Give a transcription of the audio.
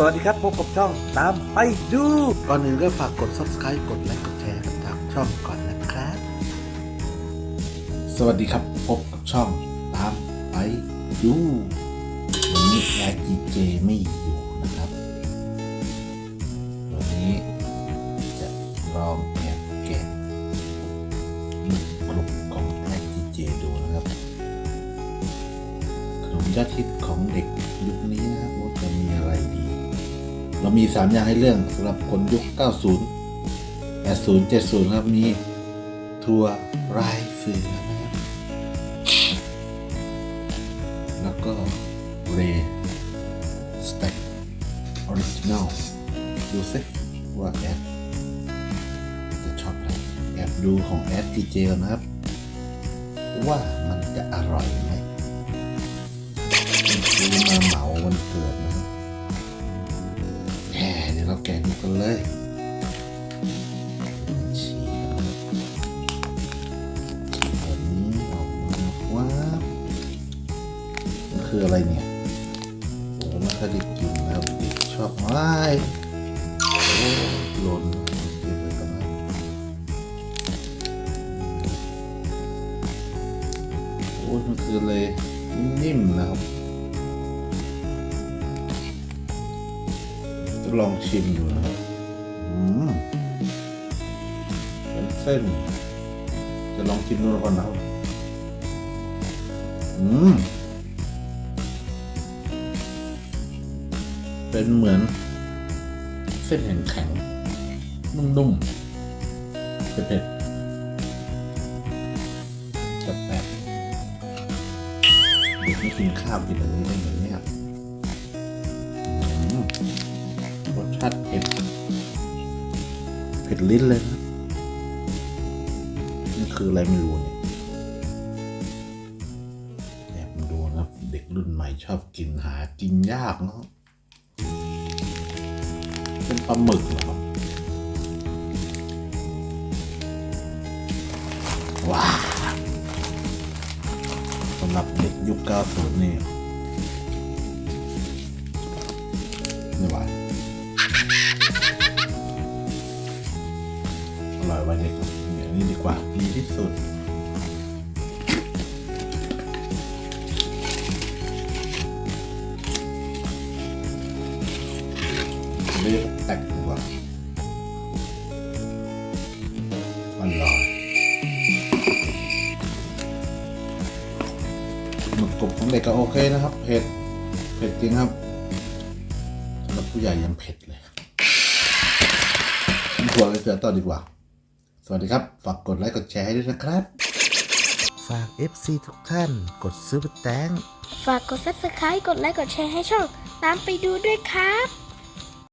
สวัสดีครับพบกับช่องตามไปดู ก่อนอื่นก็ฝากกด subscribe กดไลค์กดแชร์กับทางช่องก่อนนะครับ สวัสดีครับพบกับช่องตามไปดูวันนี้แอร์จีเจไม่อยู่นะครับวันนี้จะลองแอบแกะกลุ่มของแอร์จีเจดูนะครับขนมยอดฮิตของเด็กยุคนี้นะครับว่าจะมีอะไรดี เรามี 3 อย่างให้เรื่องสำหรับคนยุค 90 80 70 ครับมีทัวร์รายเสือนะครับแล้วก็เรสเต็กออริจินัลดูสิว่าแอดจะชอบอะไรแอบดูของแอดทีเจก่อนนะครับ ว่ามันจะอร่อยไหม เลยฉีกฉีกแบบนี้ออกมาว้ามันคืออะไรเนี่ยโอ้ไม่เคยได้กินนะครับเด็กชอบมากโอ้หล่นกินไปกันนะโอ้มันคืออะไรนิ่มๆนะครับจะลองชิมดูนะครับ เป็นเส้น จะลองชิมดูก่อนนะครับอืม เป็นเหมือน เส้นแข็งๆนุ่มๆเผ็ดๆจะแปลกเด็กไม่กินข้าวกินอะไรได้ไหมเนี่ยอืมรสชาติเผ็ด ผ็ดลิ้นเลยนะนี่คืออะไรไม่รู้เนี่ยแอบมดูนะเด็กรุ่นใหม่ชอบกินหากินยากเนาะเป็นปลาหมึกเหรอครับว้าวสำหรับเด็กยุค90นี่ไม่ไหว ร่อยไว้เด็กครับเนี่ยนี่ดีกว่าดีที่สุดเรียกแตกดีกวาอร่อยหมึกกรบของเด็กก็โอเคนะครับ เผ็ด เผ็ดจริงครับสำหรับผู้ใหญ่ยังเผ็ดเลยถั่วเลยเสือต่อดีกว่า สวัสดีครับ ฝากกดไลค์กดแชร์ให้ด้วยนะครับ ฝาก FC ทุกท่าน กดซื้อแตงฝากกด subscribe กดไลค์กดแชร์ให้ช่อง ตามไปดูด้วยครับ